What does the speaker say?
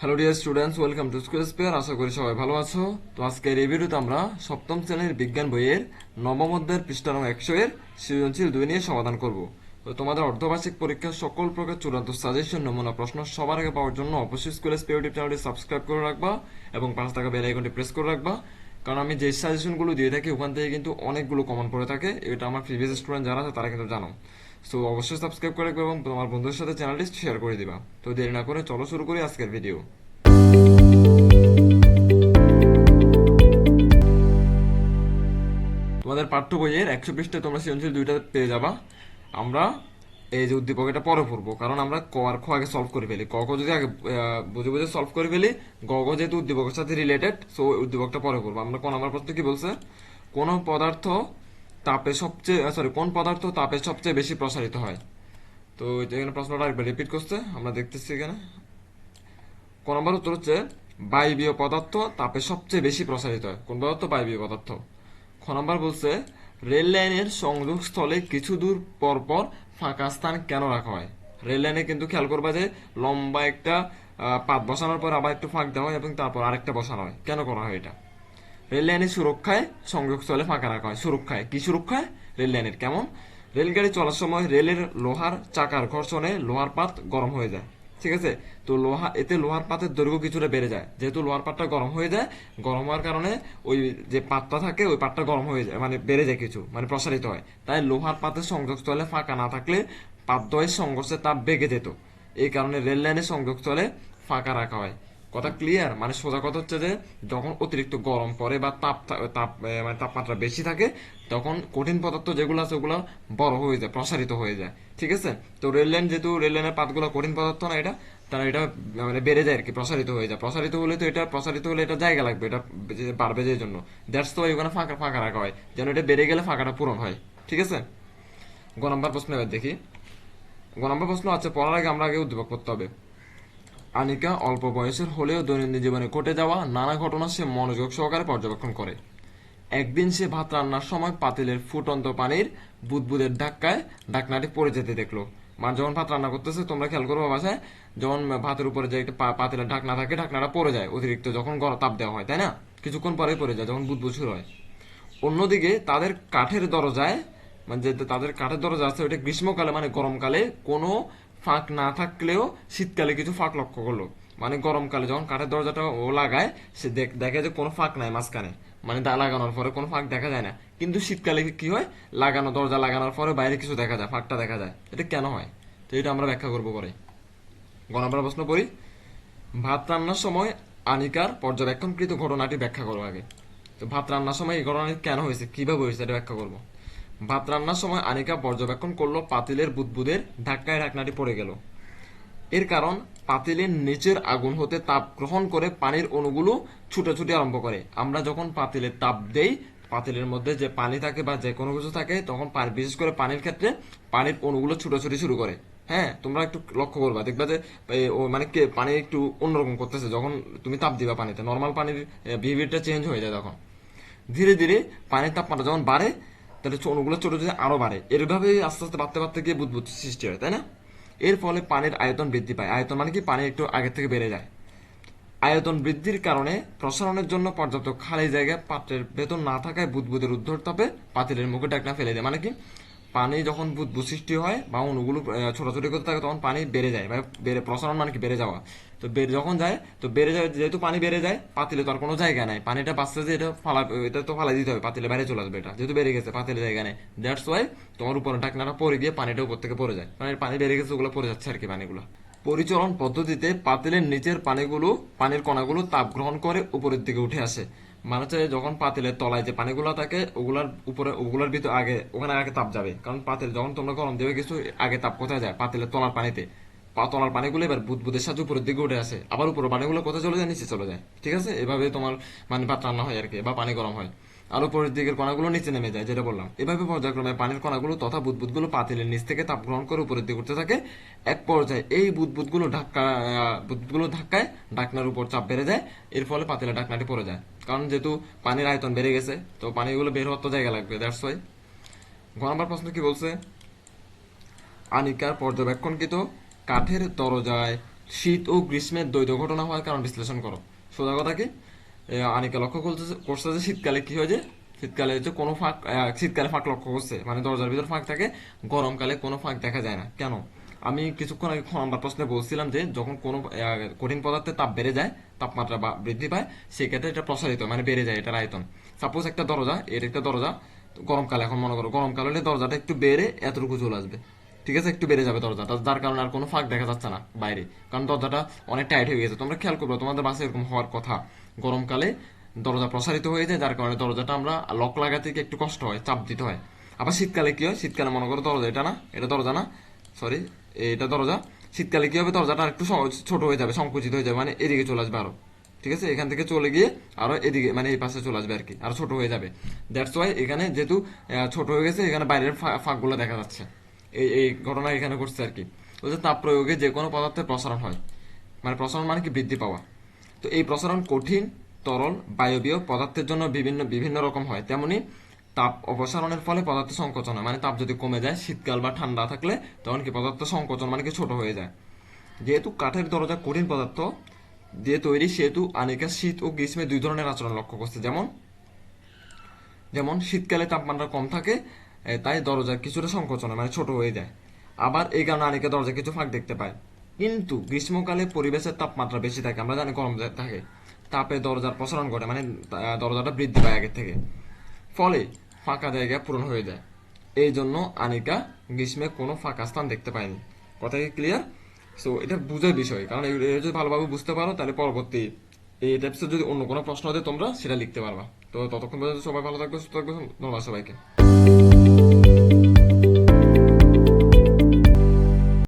Hello dear students welcome to school spare আশা করি সবাই ভালো আছো। তো আজকের এই ভিডিওতে আমরা সপ্তম শ্রেণির বিজ্ঞান বইয়ের নবম অধ্যায়ের পৃষ্ঠা নং একশো এর সৃজনশীল দুই নিয়ে সমাধান করব। তো তোমাদের অর্ধবার্ষিক পরীক্ষার সকল প্রকার চূড়ান্ত সাজেশন নমুনা প্রশ্ন সবার আগে পাওয়ার জন্য অবশ্যই স্কুল স্পেয়ার ইউটিউব চ্যানেলটি সাবস্ক্রাইব করে রাখবা এবং পাঁচ টাকা বেল আইকনটি প্রেস করে রাখবা। কারণ আমি যে সাজেশনগুলো দিয়ে থাকি, ওখান থেকে কিন্তু অনেকগুলো কমন পড়ে থাকে। এটা আমার প্রিভিয়াস স্টুডেন্ট যারা আছে, তারা কিন্তু জানো। সো অবশ্যই সাবস্ক্রাইব করে রাখবে এবং তোমার বন্ধুদের সাথে চ্যানেলটি শেয়ার করে দিবা। তো দেরি না করে চলো শুরু করি আজকের ভিডিও তোমাদের পাঠ্য বইয়ের একশো পৃষ্ঠে তোমরা সৃজনশীল দুইটা পেয়ে যাবা। আমরা এই যে উদ্দীপক, এটা পরে পড়ব। কারণ আমরা ক আর খ আগে সলভ করে ফেলি। ক খ যদি আগে বুঝে বুঝে সলভ করে ফেলি, গ গ যেহেতু উদ্দীপকের সাথে রিলেটেড সো উদ্দীপকটা পরে পড়ব। আমরা কোন আমার প্রশ্ন কি বলছে? কোন পদার্থ তাপে সবচেয়ে সরি কোন পদার্থ তাপে সবচেয়ে বেশি প্রসারিত হয়? তো এখানে প্রশ্নটা আরেকবার রিপিট করছে, আমরা দেখতেছি এখানে। ক নম্বর উত্তর হচ্ছে, বায়বীয় পদার্থ তাপে সবচেয়ে বেশি প্রসারিত হয়। কোন পদার্থ? বায়বীয় পদার্থ। খ নম্বর বলছে, রেল লাইনের সংযোগ স্থলে কিছু দূর পর পর ফাঁকা স্থান কেন রাখা হয়? রেল লাইনে কিন্তু খেয়াল করবা যে, লম্বা একটা পাত বসানোর পর আবার একটু ফাঁক দেওয়া হয় এবং তারপর আরেকটা বসানো হয়। কেন করা হয় এটা? রেল লাইনের সুরক্ষায় সংযোগস্থলে ফাঁকা রাখা হয়। সুরক্ষায়। কি সুরক্ষায়? রেল লাইনের কেমন? রেলগাড়ি চলার সময় রেলের লোহার চাকার ঘর্ষণে লোহার পাত গরম হয়ে যায়। ঠিক আছে? তো লোহা, এতে লোহার পাতের দৈর্ঘ্য কিছুটা বেড়ে যায়। যেহেতু লোহার পাতটা গরম হয়ে যায়, গরম হওয়ার কারণে ওই যে পাতটা থাকে, ওই পাতটা গরম হয়ে যায় মানে বেড়ে যায় কিছু মানে প্রসারিত হয়। তাই লোহার পাতের সংযোগস্থলে ফাঁকা না থাকলে পাতদ্বয়ের সংঘর্ষে তাপ বেগে যেত। এই কারণে রেল লাইনের সংযোগস্থলে ফাঁকা রাখা হয়। কথা ক্লিয়ার মানে সোজা কথা হচ্ছে যে, যখন অতিরিক্ত গরম পড়ে বা তাপ তাপ মানে তাপমাত্রা বেশি থাকে, তখন কঠিন পদার্থ যেগুলো আছে ওগুলো বড় হয়ে যায়, প্রসারিত হয়ে যায়। ঠিক আছে? তো রেল লাইন যেহেতু রেল লাইনের পাতগুলো কঠিন পদার্থ না এটা তারা এটা মানে বেড়ে যায় আর কি, প্রসারিত হয়ে যায়। প্রসারিত হলে তো এটা, প্রসারিত হলে এটা জায়গা লাগবে, এটা বাড়বে যে জন্য। দ্যাটস তো ওখানে ফাঁকা ফাঁকা রাখা হয়, যেন এটা বেড়ে গেলে ফাঁকাটা পূরণ হয়। ঠিক আছে? গ নম্বর প্রশ্ন এবার দেখি। গ নম্বর প্রশ্ন আছে, পড়ার আগে আমরা আগে উদ্দীপক করতে হবে। আনিকা অল্প বয়সের হলেও দৈনন্দিন জীবনে ঘটে যাওয়া নানা ঘটনা সে মনোযোগ সহকারে পর্যবেক্ষণ করে। একদিন সে ভাত রান্নার সময় পাতিলের ফুটন্ত পানির বুদবুদের ধাক্কায় ঢাকনাটি পড়ে যেতে দেখল। মানে যখন ভাত রান্না করতেছে, তোমরা খেয়াল করব বাসায় যখন ভাতের উপরে যে একটা পাতিলের ঢাকনা থাকে, ঢাকনাটা পড়ে যায়। অতিরিক্ত যখন গরম তাপ দেওয়া হয়, তাই না? কিছুক্ষণ পরে পড়ে যায়, যখন বুদবুদ শুরু হয়। অন্যদিকে তাদের কাঠের দরজায় মানে যে তাদের কাঠের দরজা আছে ওটা গ্রীষ্মকালে মানে গরমকালে কোনো ফাঁক না থাকলেও শীতকালে কিছু ফাঁক লক্ষ্য করল। মানে গরমকালে যখন কাঠের দরজাটা ও লাগায়, সে দেখ- যে কোনো ফাঁক নাই মাঝখানে। মানে দা লাগানোর পরে কোনো ফাঁক দেখা যায় না। কিন্তু শীতকালে কি হয়? লাগানো, দরজা লাগানোর পরে বাইরে কিছু দেখা যায়, ফাঁকটা দেখা যায়। এটা কেন হয়? তো এটা আমরা ব্যাখ্যা করব পরে। গণাবার প্রশ্ন পড়ি ভাত রান্নার সময় আনিকার পর্যবেক্ষণকৃত ঘটনাটি ব্যাখ্যা করব আগে। তো ভাত রান্নার সময় এই ঘটনাটি কেন হয়েছে? কীভাবে হয়েছে? এটা ব্যাখ্যা করব। ভাত রান্নার সময় আনিকা পর্যবেক্ষণ করল পাতিলের বুদবুদের ধাক্কায় ঢাকনাটি পড়ে গেল। এর কারণ, পাতিলের নিচের আগুন হতে তাপ গ্রহণ করে পানির অণুগুলো ছুটাছুটি আরম্ভ করে। আমরা যখন পাতিলের তাপ দেই, পাতিলের মধ্যে যে পানি থাকে বা যে কোনো কিছু থাকে, তখন পানি, বিশেষ করে পানির ক্ষেত্রে পানির অণুগুলো ছুটাছুটি শুরু করে। হ্যাঁ তোমরা একটু লক্ষ্য করবা, দেখবা যে মানে কে, পানি একটু অন্যরকম করতেছে। যখন তুমি তাপ দিবা পানিতে নর্মাল পানির বিহেভিয়ারটা চেঞ্জ হয়ে যায় তখন। ধীরে ধীরে পানির তাপমাত্রা যখন বাড়ে তাহলে অণুগুলো ছোট ছোট আরও বাড়ে, এরভাবে আস্তে আস্তে বাড়তে বাড়তে গিয়ে বুদবুদ সৃষ্টি হয়, তাই না? এর ফলে পানির আয়তন বৃদ্ধি পায়। আয়তন মানে কি? পানি একটু আগের থেকে বেড়ে যায়। আয়তন বৃদ্ধির কারণে প্রসারণের জন্য পর্যাপ্ত খালি জায়গায় পাত্রের ভেতর না থাকায় বুদবুদের উদ্ধরতাপে পাতিলের মুখে ডাকনা ফেলে দেয়। মানে কি? পানি যখন বুদবুদ সৃষ্টি হয় বা অণুগুলো ছোটাছুটি করতে থাকে, তখন পানি বেড়ে যায় বা বেড়ে, প্রসারণ মানে কি? বেড়ে যাওয়া। তো বেড়ে যখন যায়, তো বেড়ে যায়, যেহেতু পানি বেড়ে যায়, পাতিলে তো আর কোনো জায়গা নাই। পানিটা বাঁচতে যে এটা ফালা এটা তো ফালাই দিতে হবে, পাতিলে বাইরে চলে আসবে এটা। যেহেতু বেড়ে গেছে, পাতিলে জায়গা নেই। দ্যাটস ওয়াই তোমার উপরে ঢাকনাটা পরে গিয়ে পানিটা উপর থেকে পড়ে যায়। মানে পানি বেড়ে গেছে, ওগুলো পড়ে যাচ্ছে আর কি পানিগুলো। পরিচলন পদ্ধতিতে পাতিলের নিচের পানিগুলো, পানির কণাগুলো তাপ গ্রহণ করে উপরের দিকে উঠে আসে। মানে হচ্ছে যখন পাতিলের তলায় যে পানিগুলো থাকে, ওগুলার উপরে ওগুলার ভিতরে আগে ওখানে আগে তাপ যাবে। কারণ পাতিল যখন তোমরা গরম দেবে, কিছু আগে তাপ কোথায় যায়? পাতিলের তলার পানিতে। তলার পানিগুলো এবার বুদবুদের সাথে উপরের দিকে উঠে আসে। আবার উপরে পানিগুলো কোথায় চলে যায়? নিচে চলে যায়। ঠিক আছে? এভাবে তোমার মানে ভাত রান্না হয় আর কি বা পানি গরম হয়। আর উপরের দিকের কণাগুলো নিচে নেমে যায় যেটা বললাম। এভাবে পর্যায়ক্রমে পানির কণাগুলো তথা বুদবুদগুলো পাতিলের নিচ থেকে তাপ গ্রহণ করে উপরের দিকে উঠতে থাকে। এক পর্যায়ে এই বুদবুদগুলো আহ, বুদবুদগুলো ধাক্কায় ঢাকনার উপর চাপ বেড়ে যায়। এর ফলে পাতিলের ঢাকনাটি পড়ে যায়। কারণ যেহেতু পানির আয়তন বেড়ে গেছে তো পানিগুলো বের হওয়ার তো জায়গা লাগবে দ্যাটস ওয়াই ঘ প্রশ্ন কি বলছে? আনিকার পর্যবেক্ষণকৃত কাঠের দরজায় শীত ও গ্রীষ্মের দ্বৈত ঘটনা হওয়ার কারণ বিশ্লেষণ করো। সোজা কথা কি? এ, আনিকা লক্ষ্য করছে করছে যে শীতকালে কি হয় যে শীতকালে হচ্ছে কোনো ফাঁক শীতকালে ফাঁক লক্ষ্য করছে। মানে দরজার ভিতর ফাঁক থাকে গরমকালে কোনো ফাঁক দেখা যায় না। কেন? আমি কিছুক্ষণ আগে নাম্বার প্রশ্নে বলছিলাম যে যখন কোনো কঠিন পদার্থের তাপ বেড়ে যায় তাপমাত্রা বা বৃদ্ধি পায় সেক্ষেত্রে এটা প্রসারিত মানে বেড়ে যায় এটার আয়তন। সাপোজ একটা দরজা এর একটা দরজা গরমকালে এখন মনে করো গরমকাল হলে দরজাটা একটু বেড়ে এতটুকু চলে আসবে। ঠিক আছে, একটু বেড়ে যাবে দরজাটা। যার কারণে আর কোনো ফাঁক দেখা যাচ্ছে না বাইরে। কারণ দরজাটা অনেক টাইট হয়ে গেছে। তোমরা খেয়াল করবে, তোমাদের বাসে এরকম হওয়ার কথা। গরমকালে দরজা প্রসারিত হয়ে যায়, যার কারণে দরজাটা আমরা লক লাগাতে একটু কষ্ট হয়, চাপ দিতে হয়। আবার শীতকালে কি হয়? শীতকালে মনে করো দরজা, এটা না? এটা দরজা না? সরি এটা দরজা। শীতকালে কি হবে? দরজাটা একটু ছোট হয়ে যাবে, সংকুচিত হয়ে যাবে মানে এদিকে চলে আসবে আরও। ঠিক আছে? এখান থেকে চলে গিয়ে আরও এদিকে মানে এই পাশে চলে আসবে আর কি, আরও ছোট হয়ে যাবে। দ্যাটস ওয়াই এখানে যেহেতু ছোট হয়ে গেছে, এখানে বাইরের ফাঁকগুলো দেখা যাচ্ছে। এই এই ঘটনা এখানে ঘটছে আর কি। বলছে তাপ প্রয়োগে যে কোনো পদার্থের প্রসারণ হয়। মানে প্রসারণ মানে কি? বৃদ্ধি পাওয়া। তো এই প্রসারণ কঠিন, তরল, বায়বীয় পদার্থের জন্য বিভিন্ন বিভিন্ন রকম হয়। তেমনি তাপ অপসারণের ফলে পদার্থ সংকোচন হয়। মানে তাপ যদি কমে যায়, শীতকাল বা ঠান্ডা থাকলে তখন কি? পদার্থ সংকোচন মানে কি? ছোট হয়ে যায়। যেহেতু কাঠের দরজা কঠিন পদার্থ দিয়ে তৈরি সেহেতু আনিকা, শীত ও গ্রীষ্মে দুই ধরনের আচরণ লক্ষ্য করছে। যেমন যেমন শীতকালে তাপমাত্রা কম থাকে তাই দরজা কিছুটা সংকোচন মানে ছোট হয়ে যায়। আবার এই কারণে আনিকা দরজা কিছু ফাঁক দেখতে পায়। কিন্তু গ্রীষ্মকালে পরিবেশের তাপমাত্রা বেশি থাকে, আমরা জানি গরম থাকে। তাপে দরজার প্রসারণ ঘটে মানে দরজাটা বৃদ্ধি পায় আগের থেকে। ফলে ফাঁকা জায়গা পূরণ হয়ে যায়। এই জন্য আনিকা গ্রীষ্মে কোনো ফাঁকা স্থান দেখতে পায়নি। কথা কি ক্লিয়ার সো এটা বুঝার বিষয়। কারণ এটা যদি ভালোভাবে বুঝতে পারো, তাহলে পরবর্তী এই টাইপসের যদি অন্য কোনো প্রশ্ন হতে তোমরা, সেটা লিখতে পারবা। তো ততক্ষণ পর্যন্ত সবাই ভালো থাকবে, সুস্থ থাকবে, ধন্যবাদ সবাইকে।